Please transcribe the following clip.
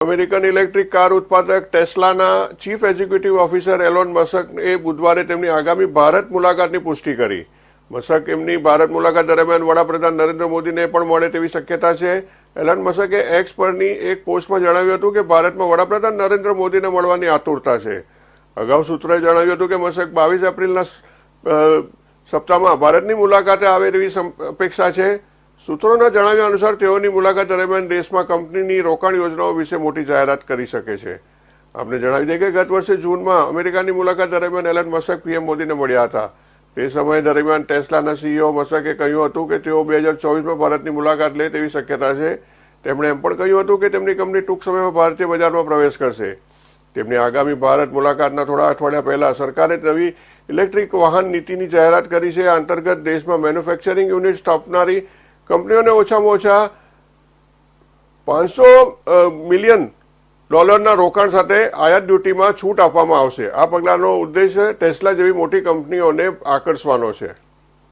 American electric car ઉત્પાદક ટેસ્લાના chief executive officer Elon Musk એ બુધવારે તેમની આગામી ભારત મુલાકાતની પુષ્ટિ કરી. મસક એમની ભારત મુલાકાત દરમિયાન વડાપ્રધાન નરેન્દ્ર મોદીને પણ મળે તેવી શક્યતા છે. એલન મસકે એક્સ પરની એક પોસ્ટમાં જણાવ્યું હતું કે ભારતમાં વડાપ્રધાન નરેન્દ્ર મોદીને મળવાની આતુરતા છે. અગાઉ સૂત્રોએ જણાવ્યું હતું કે મસક બાવીસ એપ્રિલના સપ્તાહમાં ભારતની મુલાકાતે આવે તેવી અપેક્ષા છે. સૂત્રોના જણાવ્યા અનુસાર તેઓની મુલાકાત દરમિયાન દેશમાં કંપનીની રોકાણ યોજનાઓ વિશે મોટી જાહેરાત કરી શકે છે. આપને જણાવી દઈએ કે ગત વર્ષે જૂનમાં અમેરિકાની મુલાકાત દરમિયાન એલન મસક પીએમ મોદીને મળ્યા હતા. તે સમય દરમિયાન ટેસ્લાના સીઈઓ મસકે કહ્યું હતું કે તેઓ બે હજાર ચોવીસમાં ભારતની મુલાકાત લે તેવી શક્યતા છે. તેમણે એમ પણ કહ્યું હતું કે તેમની કંપની ટૂંક સમયમાં ભારતીય બજારમાં પ્રવેશ કરશે. તેમની આગામી ભારત મુલાકાતના થોડા અઠવાડિયા પહેલા સરકારે નવી ઇલેક્ટ્રિક વાહન નીતિની જાહેરાત કરી છે. આ અંતર્ગત દેશમાં મેન્યુફેક્ચરિંગ યુનિટ સ્થાપનારી કંપનીઓને ઓછામાં ઓછા પાંચસો મિલિયન ડોલરના રોકાણ સાથે આયાત ડ્યુટીમાં છૂટ આપવામાં આવશે. આ પગલાંનો ઉદ્દેશ ટેસ્લા જેવી મોટી કંપનીઓને આકર્ષવાનો છે.